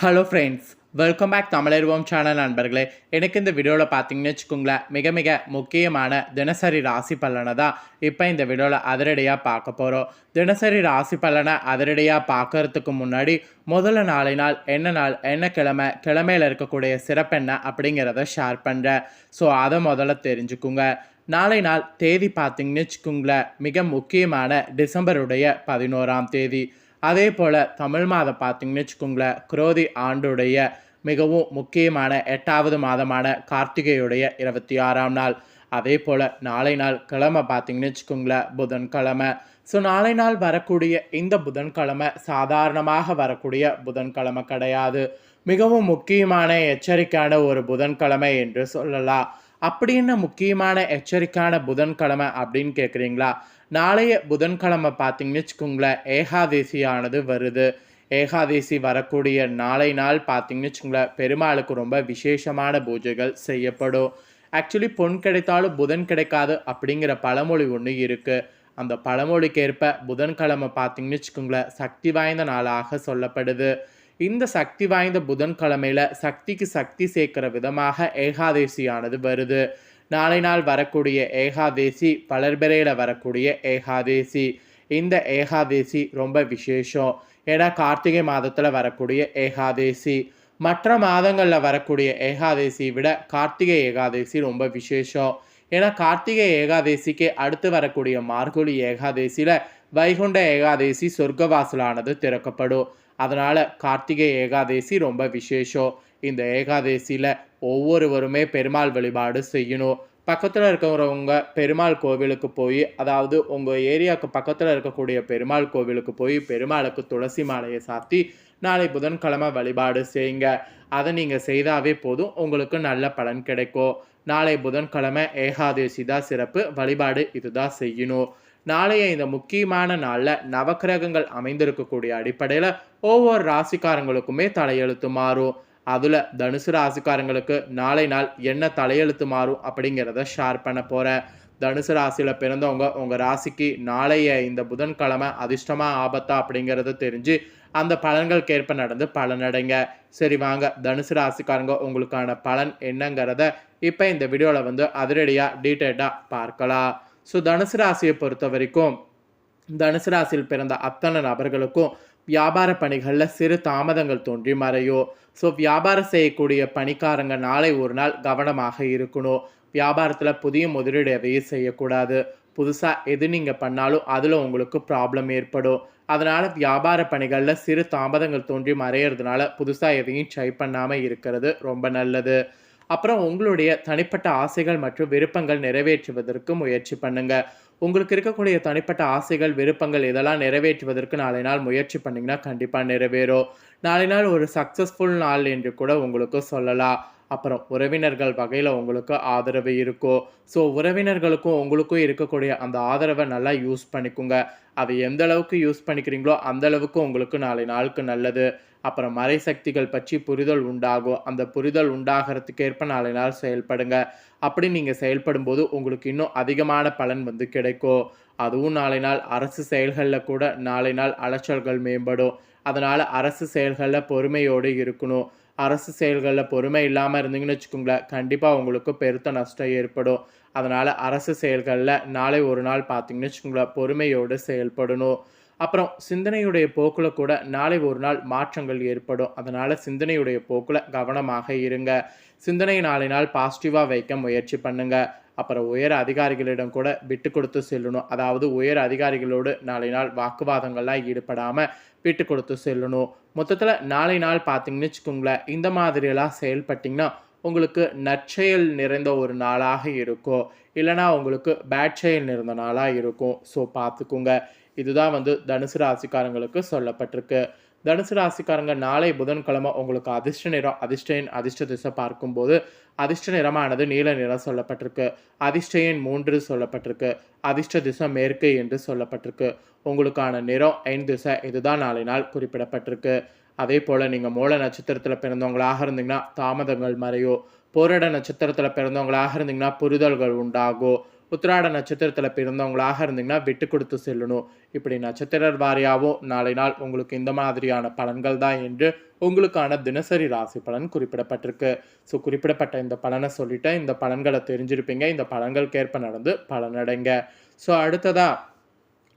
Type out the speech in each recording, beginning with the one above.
Hello friends welcome back தமிழர்வோம் channel நண்பர்களே. எனக்கு இந்த வீடியோவில் பார்த்தீங்கன்னு வச்சுக்கோங்களேன் மிக மிக முக்கியமான தினசரி ராசி பலனை தான் இப்போ இந்த வீடியோவில் அதிரடியாக பார்க்க போகிறோம் தினசரி ராசி பலனை அதிரடியாக பார்க்கறதுக்கு முன்னாடி முதல்ல நாளை நாள் என்ன நாள் என்ன கிழமை கிழமையில் இருக்கக்கூடிய சிறப்பென்ன அப்படிங்கிறத ஷேர் பண்ணுறேன் ஸோ அதை முதல்ல தெரிஞ்சுக்குங்க. நாளை நாள் தேதி பார்த்தீங்கன்னு வச்சுக்கோங்களேன் மிக முக்கியமான டிசம்பருடைய பதினோராம் தேதி. அதே போல் தமிழ் மாதம் பார்த்தீங்கன்னு வச்சுக்கோங்களேன் குரோதி ஆண்டுடைய மிகவும் முக்கியமான எட்டாவது மாதமான கார்த்திகையுடைய இருபத்தி ஆறாம் நாள். அதே போல் நாளை நாள் கிழமை பார்த்தீங்கன்னு வச்சுக்கோங்களேன் புதன்கிழமை. ஸோ நாளை நாள் வரக்கூடிய இந்த புதன்கிழமை சாதாரணமாக வரக்கூடிய புதன்கிழமை கிடையாது. மிகவும் முக்கியமான எச்சரிக்கையான ஒரு புதன்கிழமை என்று சொல்லலாம். அப்படின்னு முக்கியமான எச்சரிக்கையான புதன்கிழமை அப்படின்னு கேட்குறீங்களா நாளைய புதன்கிழமை பார்த்தீங்கன்னு வச்சுக்கோங்களேன் ஏகாதேசியானது வருது. ஏகாதேசி வரக்கூடிய நாளை நாள் பார்த்தீங்கன்னு வச்சுக்கோங்களேன் பெருமாளுக்கு ரொம்ப விசேஷமான பூஜைகள் செய்யப்படும். ஆக்சுவலி பொன் கிடைத்தாலும் புதன் கிடைக்காது அப்படிங்கிற பழமொழி ஒன்று இருக்குது அந்த பழமொழிக்கேற்ப புதன்கிழமை பார்த்தீங்கன்னு வச்சுக்கோங்களேன் சக்தி வாய்ந்த நாளாக சொல்லப்படுது. இந்த சக்தி வாய்ந்த புதன்கிழமையில சக்திக்கு சக்தி சேர்க்கிற விதமாக ஏகாதேசியானது வருது. நாளை நாள் வரக்கூடிய ஏகாதேசி வளர்பிறையில் வரக்கூடிய ஏகாதேசி. இந்த ஏகாதேசி ரொம்ப விசேஷம். ஏன்னா கார்த்திகை மாதத்தில் வரக்கூடிய ஏகாதேசி. மற்ற மாதங்களில் வரக்கூடிய ஏகாதேசி விட கார்த்திகை ஏகாதேசி ரொம்ப விசேஷம். ஏன்னா கார்த்திகை ஏகாதேசிக்கு அடுத்து வரக்கூடிய மார்கொழி ஏகாதேசியில் வைகுண்ட ஏகாதேசி சொர்க்கவாசலானது திறக்கப்படும். அதனால் கார்த்திகை ஏகாதேசி ரொம்ப விசேஷம். இந்த ஏகாதேசியில் ஒவ்வொருவருமே பெருமாள் வழிபாடு செய்யணும். பக்கத்தில் இருக்கிறவங்க பெருமாள் கோவிலுக்கு போய் அதாவது உங்கள் ஏரியாவுக்கு பக்கத்தில் இருக்கக்கூடிய பெருமாள் கோவிலுக்கு போய் பெருமாளுக்கு துளசி மாலையை சாத்தி நாளை புதன்கிழமை வழிபாடு செய்யுங்க. அதை நீங்கள் செய்தாவே போதும் உங்களுக்கு நல்ல பலன் கிடைக்கும். நாளை புதன்கிழமை ஏகாதேசி தான் சிறப்பு. வழிபாடு இதுதான் செய்யணும். நாளைய இந்த முக்கியமான நாளில் நவக்கிரகங்கள் அமைந்திருக்கக்கூடிய அடிப்படையில் ஒவ்வொரு ராசிக்காரங்களுக்குமே தலையெழுத்து மாறும். அதில் தனுசு ராசிக்காரங்களுக்கு நாளை நாள் என்ன தலையெழுத்து மாறும் அப்படிங்கிறத ஷேர் பண்ண போகிறேன் தனுசு ராசியில் பிறந்தவங்க உங்கள் ராசிக்கு நாளைய இந்த புதன்கிழமை அதிர்ஷ்டமாக ஆபத்தா அப்படிங்கிறத தெரிஞ்சு அந்த பலன்களுக்கேற்ப நடந்து பலனடைங்க. சரி வாங்க. தனுசு ராசிக்காரங்க உங்களுக்கான பலன் என்னங்கிறத இப்போ இந்த வீடியோவில் வந்து அதிரடியாக டீட்டெயில்டாக பார்க்கலாம். ஸோ தனுசு ராசியை பொறுத்த வரைக்கும் தனுசு ராசியில் பிறந்த அத்தனை நபர்களுக்கும் வியாபார பணிகளில் சிறு தாமதங்கள் தோன்றி மறையோ. ஸோ வியாபாரம் செய்யக்கூடிய பணிக்காரங்க நாளை ஒரு நாள் கவனமாக இருக்கணும். வியாபாரத்தில் புதிய முதலீடு எதையும் செய்யக்கூடாது. புதுசாக எது நீங்கள் பண்ணாலும் அதில் உங்களுக்கு ப்ராப்ளம் ஏற்படும். அதனால் வியாபார பணிகளில் சிறு தாமதங்கள் தோன்றி மறையிறதுனால புதுசாக எதையும் ட்ரை பண்ணாமல் இருக்கிறது ரொம்ப நல்லது. அப்புறம் உங்களுடைய தனிப்பட்ட ஆசைகள் மற்றும் விருப்பங்கள் நிறைவேற்றுவதற்கு முயற்சி பண்ணுங்க. உங்களுக்கு இருக்கக்கூடிய தனிப்பட்ட ஆசைகள் விருப்பங்கள் இதெல்லாம் நிறைவேற்றுவதற்கு நாளை நாள் முயற்சி பண்ணிங்கன்னா கண்டிப்பாக நிறைவேறும். நாளை நாள் ஒரு சக்ஸஸ்ஃபுல் நாள் என்று கூட உங்களுக்கு சொல்லலாம். அப்புறம் உறவினர்கள் வகையில் உங்களுக்கு ஆதரவு இருக்கும் ஸோ உறவினர்களுக்கும் உங்களுக்கும் இருக்கக்கூடிய அந்த ஆதரவை நல்லா யூஸ் பண்ணிக்கோங்க. அதை எந்த அளவுக்கு யூஸ் பண்ணிக்கிறீங்களோ அந்த அளவுக்கு உங்களுக்கு நாளை நாளுக்கு நல்லது. அப்புறம் மறை சக்திகள் பற்றி புரிதல் உண்டாகும் அந்த புரிதல் உண்டாகிறதுக்கு ஏற்ப நாளை நாள் செயல்படுங்க. அப்படி நீங்கள் செயல்படும் போது உங்களுக்கு இன்னும் அதிகமான பலன் வந்து கிடைக்கும் அதுவும் நாளை நாள் அரசு செயல்களில் கூட நாளை நாள் அலைச்சல்கள் மேம்படும். அதனால் அரசு செயல்களில் பொறுமையோடு இருக்கணும். அரசு செயல்களில் பொறுமை இல்லாமல் இருந்தீங்கன்னு வச்சுக்கோங்களேன் கண்டிப்பாக உங்களுக்கு பெருத்த நஷ்டம் ஏற்படும். அதனால் அரசு செயல்களில் நாளை ஒரு நாள் பார்த்தீங்கன்னு வச்சுக்கோங்களேன் பொறுமையோடு செயல்படணும். அப்புறம் சிந்தனையுடைய போக்கில் கூட நாளை ஒரு நாள் மாற்றங்கள் ஏற்படும். அதனால் சிந்தனையுடைய போக்கில் கவனமாக இருங்க. சிந்தனை நாளை நாள் பாசிட்டிவாக வைக்க முயற்சி பண்ணுங்கள் அப்புறம் உயர் அதிகாரிகளிடம் கூட விட்டு கொடுத்து செல்லணும். அதாவது உயர் அதிகாரிகளோடு நாளை நாள் வாக்குவாதங்கள்லாம் ஈடுபடாமல் விட்டு கொடுத்து செல்லணும். மொத்தத்தில் நாளை நாள் பார்த்தீங்கன்னு வச்சுக்கோங்களேன் இந்த மாதிரியெல்லாம் செயல்பட்டிங்கன்னா உங்களுக்கு நற்செயல் நிறைந்த ஒரு நாளாக இருக்கும். இல்லைனா உங்களுக்கு பேட் செயல் நிறைந்த நாளாக இருக்கும். ஸோ பார்த்துக்குங்க. இதுதான் வந்து தனுசு ராசிக்காரங்களுக்கு சொல்லப்பட்டிருக்கு. தனுசு ராசிக்காரங்க நாளை புதன்கிழமை உங்களுக்கு அதிர்ஷ்ட நிறம் அதிர்ஷ்டையின் அதிர்ஷ்ட திசை பார்க்கும்போது அதிர்ஷ்ட நிறமானது நீல நிறம் சொல்லப்பட்டிருக்கு. அதிர்ஷ்டையின் மூன்று சொல்லப்பட்டிருக்கு. அதிர்ஷ்ட திசை மேற்கு என்று சொல்லப்பட்டிருக்கு. உங்களுக்கான நிறம் ஐந்து திசை இதுதான் நாளை நாள் குறிப்பிடப்பட்டிருக்கு. அதே போல் நீங்கள் மூல நட்சத்திரத்தில் பிறந்தவங்களாக இருந்தீங்கன்னா தாமதங்கள் மறையோ போராட நட்சத்திரத்தில் பிறந்தவங்களாக இருந்தீங்கன்னா புரிதல்கள் உண்டாகும். உத்திராட நட்சத்திரத்தில் பிறந்தவங்களாக இருந்தீங்கன்னா விட்டு கொடுத்து செல்லணும். இப்படி நட்சத்திர வாரியாகவும் நாளை நாள் உங்களுக்கு இந்த மாதிரியான பலன்கள் தான் என்று உங்களுக்கான தினசரி ராசி பலன் குறிப்பிடப்பட்டிருக்கு. ஸோ குறிப்பிடப்பட்ட இந்த பலனை சொல்லிட்டு இந்த பலன்களை தெரிஞ்சிருப்பீங்க. இந்த பலன்களுக்கேற்ப நடந்து பலனடைங்க. ஸோ அடுத்ததாக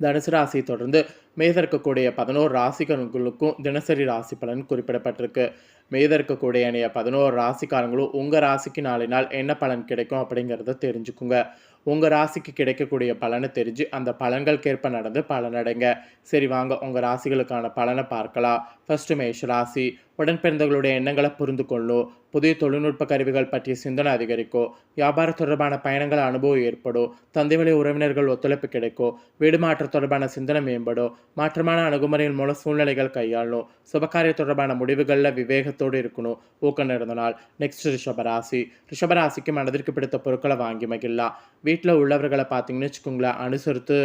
தனுசு ராசி தொடர்ந்து மீத இருக்கக்கூடிய பதினோரு ராசிகளுக்கும் தினசரி ராசி பலன் குறிப்பிடப்பட்டிருக்கு. மீத இருக்கக்கூடிய அணைய பதினோரு ராசிக்காரங்களும் உங்கள் ராசிக்கு நாளை நாள் என்ன பலன் கிடைக்கும் அப்படிங்கிறத தெரிஞ்சுக்குங்க. உங்கள் ராசிக்கு கிடைக்கக்கூடிய பலனை தெரிஞ்சு அந்த பலன்களுக்கேற்ப நடந்து பலனடைங்க. சரி வாங்க உங்கள் ராசிகளுக்கான பலனை பார்க்கலாம். ஃபர்ஸ்ட் மேஷ ராசி உடன்பிறந்தவர்களுடைய எண்ணங்களை புரிந்து கொள்ளும். புதிய தொழில்நுட்ப கருவிகள் பற்றிய சிந்தனை அதிகரிக்கும். வியாபார தொடர்பான பயணங்கள் அனுபவம் ஏற்படும். தந்தை வழி உறவினர்கள் ஒத்துழைப்பு கிடைக்கும். வீடு மாற்ற தொடர்பான சிந்தனை மேம்படும். மாற்றமான அணுகுமுறையின் மூலம் சூழ்நிலைகள் கையாளணும். சுபகாரிய தொடர்பான முடிவுகளில் விவேகத்தோடு இருக்கணும். ஊக்கம் இருந்த நாள். நெக்ஸ்ட் ரிஷபராசி ரிஷபராசிக்கு மனதிற்கு பிடித்த பொருட்களை வாங்கி மகிழலாம். வீட்டில் உள்ளவர்களை பார்த்தீங்கன்னு வச்சுக்கோங்களேன் அனுசரித்து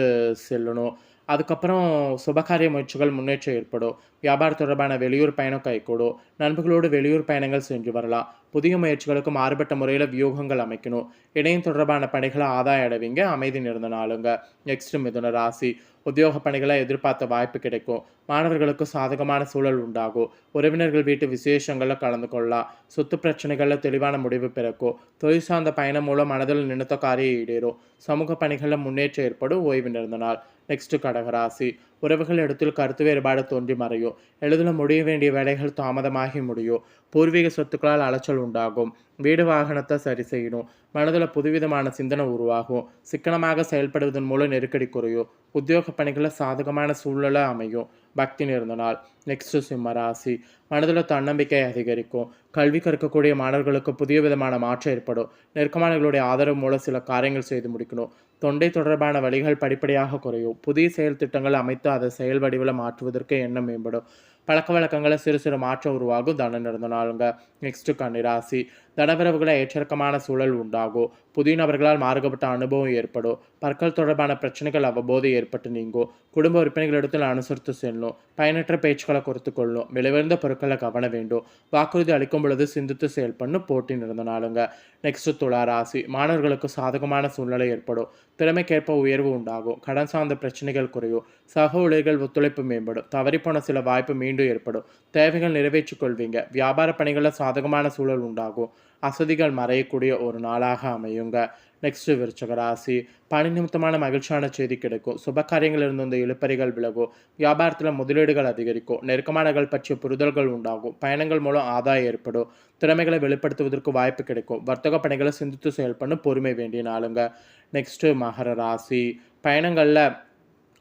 செல்லணும். அதுக்கப்புறம் சுபகாரிய முயற்சிகள் முன்னேற்றம் ஏற்படும். வியாபாரம் தொடர்பான வெளியூர் பயணம் கைகூடும். நண்பர்களோடு வெளியூர் பயணங்கள் சென்று வரலாம். புதிய முயற்சிகளுக்கு மாறுபட்ட முறையில் வியூகங்கள் அமைக்கணும். இணையம் தொடர்பான பணிகளை ஆதாயம் அடைவீங்க. அமைதி நிறந்த நாளுங்க. நெக்ஸ்ட் மிதுன ராசி. உத்தியோக பணிகளை எதிர்பார்த்த வாய்ப்பு கிடைக்கும். மாணவர்களுக்கு சாதகமான சூழல் உண்டாகும். உறவினர்கள் வீட்டு விசேஷங்களில் கலந்து கொள்ளலாம். சொத்து பிரச்சனைகளில் தெளிவான முடிவு பிறக்கும். தொழில் சார்ந்த பயணம் மூலம் மனதில் நினைத்த காரியம் ஈடேறும். சமூக பணிகளில் முன்னேற்றம் ஏற்படும். ஓய்வு நிறந்த நாள். நெக்ஸ்ட் கடகராசி. உறவுகள் இடத்தில் கருத்து வேறுபாடு தோன்றி மறையும் எளிதில் முடிய வேண்டிய வேலைகள் தாமதமாகி முடியும் பூர்வீக சொத்துக்களால் அலைச்சல் உண்டாகும். வீடு வாகனத்தை சரி செய்யணும். மனதில் புதுவிதமான சிந்தனை உருவாகும். சிக்கனமாக செயல்படுவதன் மூலம் நெருக்கடி குறையும். உத்தியோக பணிகளில் சாதகமான சூழ்நிலை அமையும். பக்தி நிறந்த நாள். நெக்ஸ்ட் சிம்ம ராசி. மனதில் தன்னம்பிக்கை அதிகரிக்கும். கல்வி கற்கக்கூடிய மாணவர்களுக்கு புதிய விதமான மாற்றம் ஏற்படும். நெருக்கமானவர்களுடைய ஆதரவு மூலம் சில காரியங்கள் செய்து முடிக்கணும். தொண்டை தொடர்பான வழிகள் படிப்படியாக குறையும். புதிய செயல் திட்டங்கள் அமைத்து அதை செயல் வடிவில் மாற்றுவதற்கு எண்ணம் மேம்படும். பழக்க வழக்கங்களை சிறு சிறு மாற்றம் உருவாகும் தன நடந்த நாளுங்க. நெக்ஸ்ட் கன்னிராசி தனவரவுகளை ஏற்றிறக்கமான சூழல் உண்டாகும். புதிய நபர்களால் மாறுபட்ட அனுபவம் ஏற்படும். பற்கள் தொடர்பான பிரச்சனைகள் அவ்வப்போது ஏற்பட்டு நீங்கும். குடும்ப உறுப்பினர்களிடத்தில் அனுசரித்து செல்லும். பயனற்ற பேச்சுக்களை குறைத்து கொள்ளும். விலையுயர்ந்த பொருட்களை கவன வேண்டும். வாக்குறுதி அளிக்கும் பொழுது சிந்தித்து செயல்பண்ணு போட்டி நிறந்தனாலுங்க நெக்ஸ்ட் துளா ராசி. மாணவர்களுக்கு சாதகமான சூழ்நிலை ஏற்படும். திறமைக்கேற்ப உயர்வு உண்டாகும். கடன் சார்ந்த பிரச்சனைகள் குறையும். சக ஊழியர்கள் ஒத்துழைப்பு மேம்படும். தவறிப்போன சில வாய்ப்பு மீண்டும் ஏற்படும். தேவைகள் நிறைவேற்றிக் கொள்வீங்க. வியாபார பணிகளில் சாதகமான சூழல் உண்டாகும். அசதிகள் மறையக்கூடிய ஒரு நாளாக அமையுங்க. நெக்ஸ்ட் விருச்சக ராசி. பணி நிமித்தமான மகிழ்ச்சியான செய்தி கிடைக்கும். சுப காரியங்கள் இருந்து இந்த இழுப்பறிகள் விலகும். வியாபாரத்தில் முதலீடுகள் அதிகரிக்கும். நெருக்கமானகள் பற்றிய புரிதல்கள் உண்டாகும். பயணங்கள் மூலம் ஆதாயம் ஏற்படும். திறமைகளை வெளிப்படுத்துவதற்கு வாய்ப்பு கிடைக்கும். வர்த்தக பணிகளை சிந்தித்து செயல்படும் பொறுமை வேண்டிய நாளுங்க. நெக்ஸ்ட்டு மகர ராசி. பயணங்களில்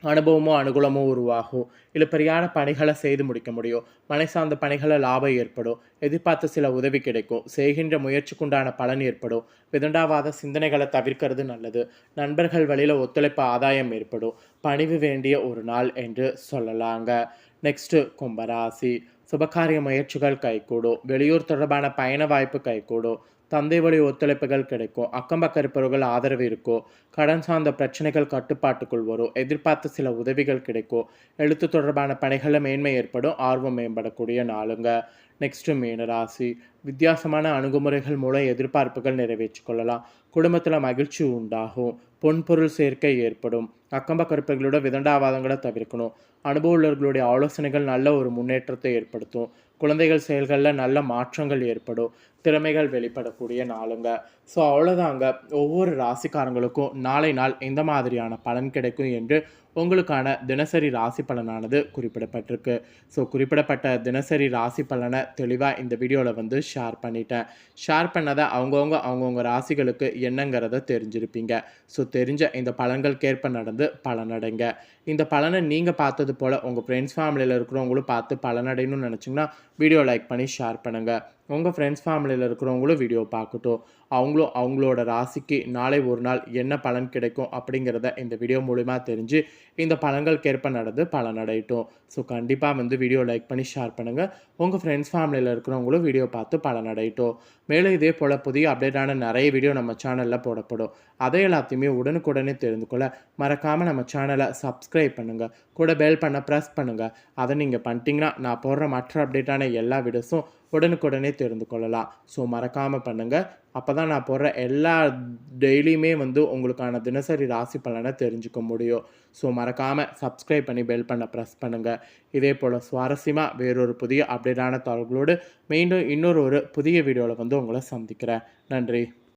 அனுபவமோ அனுகூலமோ உருவாகும். இழுப்பறியான பணிகளை செய்து முடிக்க முடியும். மனை சார்ந்த பணிகளை லாபம் ஏற்படும். எதிர்பார்த்த சில உதவி கிடைக்கும். செய்கின்ற முயற்சிக்குண்டான பலன் ஏற்படும். விதண்டாவாத சிந்தனைகளை தவிர்க்கிறது நல்லது. நண்பர்கள் வழியில் ஒத்துழைப்பு ஆதாயம் ஏற்படும். பணிவு வேண்டிய ஒரு நாள் என்று சொல்லலாங்க. நெக்ஸ்ட்டு கும்பராசி. சுபகாரிய முயற்சிகள் கைகூடும் வெளியூர் தொடர்பான பயண வாய்ப்பு கைகூடும் தந்தை வழி ஒத்துழைப்புகள் கிடைக்கும் அக்கம் பக்கம் இருப்பவர்கள் ஆதரவு இருக்கும் கடன் சார்ந்த பிரச்சனைகள் கட்டுப்பாட்டுக்குள் வரும் எதிர்பார்த்த சில உதவிகள் கிடைக்கும் எழுத்து தொடர்பான பணிகளில் மேன்மை ஏற்படும் ஆர்வம் மேம்படக்கூடிய நாளுங்க நெக்ஸ்ட்டு மீனராசி வித்தியாசமான அணுகுமுறைகள் மூலம் எதிர்பார்ப்புகள் நிறைவேற்றிக் கொள்ளலாம் குடும்பத்தில் மகிழ்ச்சி உண்டாகும் பொன்பொருள் சேர்க்கை ஏற்படும் அக்கம்பக்கருப்பறகளோட விதண்டாவாதங்களை தவிர்க்கணும் அனுபவ உள்ளவர்களுடைய ஆலோசனைகள் நல்ல ஒரு முன்னேற்றத்தை ஏற்படுத்தும். குழந்தைகள் செயல்களில் நல்ல மாற்றங்கள் ஏற்படும். திறமைகள் வெளிப்படக்கூடிய நாளுங்க. ஸோ அவ்வளோதாங்க ஒவ்வொரு ராசிக்காரங்களுக்கும் நாளை நாள் எந்த மாதிரியான பலன் கிடைக்கும் என்று உங்களுக்கான தினசரி ராசி பலனானது குறிப்பிடப்பட்டிருக்கு. ஸோ குறிப்பிடப்பட்ட தினசரி ராசி பலனை தெளிவாக இந்த வீடியோவில் வந்து ஷேர் பண்ணிட்டேன். ஷேர் பண்ணதை அவங்கவுங்க அவங்கவுங்க ராசிகளுக்கு என்னங்கிறத தெரிஞ்சிருப்பீங்க. ஸோ தெரிஞ்ச இந்த பலன்களுக்கேற்ப நடந்து பலனடைங்க. இந்த பலனை நீங்கள் பார்த்தது போல் உங்கள் ஃப்ரெண்ட்ஸ் ஃபேமிலியில் இருக்கிறவங்களும் பார்த்து பலனடையணும்னு நினச்சிங்கன்னா வீடியோ லைக் பண்ணி ஷேர் பண்ணுங்கள் உங்கள் ஃப்ரெண்ட்ஸ் ஃபேமிலியில் இருக்கிறவங்களும் வீடியோ பார்க்கட்டும். அவங்களும் அவங்களோட ராசிக்கு நாளை ஒரு நாள் என்ன பலன் கிடைக்கும் அப்படிங்கிறத இந்த வீடியோ மூலிமா தெரிஞ்சு இந்த பலன்களுக்கேற்ப நடந்து பலன் அடையட்டும் ஸோ கண்டிப்பாக வந்து வீடியோ லைக் பண்ணி ஷேர் பண்ணுங்கள் உங்கள் ஃப்ரெண்ட்ஸ் ஃபேமிலியில் இருக்கிறவங்களும் வீடியோ பார்த்து பலன் அடையட்டும் மேலும் இதே போல் புதிய அப்டேட்டான நிறைய வீடியோ நம்ம சேனலில் போடப்படும். அதை எல்லாத்தையுமே உடனுக்குடனே தெரிந்து கொள்ள மறக்காமல் நம்ம சேனலை சப்ஸ்கிரைப் பண்ணுங்கள் கூட பெல் பண்ண ப்ரெஸ் பண்ணுங்கள் அதை நீங்கள் பண்ணிட்டீங்கன்னா நான் போடுற மற்ற அப்டேட்டான எல்லா வீடியோஸும் உடனுக்குடனே தெரிந்து கொள்ளலாம். ஸோ மறக்காமல் பண்ணுங்கள் அப்போ தான் நான் போடுற எல்லா டெய்லியுமே வந்து உங்களுக்கான தினசரி ராசி பலனை தெரிஞ்சுக்க முடியும். ஸோ மறக்காமல் சப்ஸ்கிரைப் பண்ணி பெல் பண்ண ப்ரெஸ் பண்ணுங்கள் இதே போல் சுவாரஸ்யமாக வேறொரு புதிய அப்டேட்டான தகவல்களோடு மீண்டும் இன்னொரு ஒரு புதிய வீடியோவில் வந்து உங்களை சந்திக்கிறேன். நன்றி.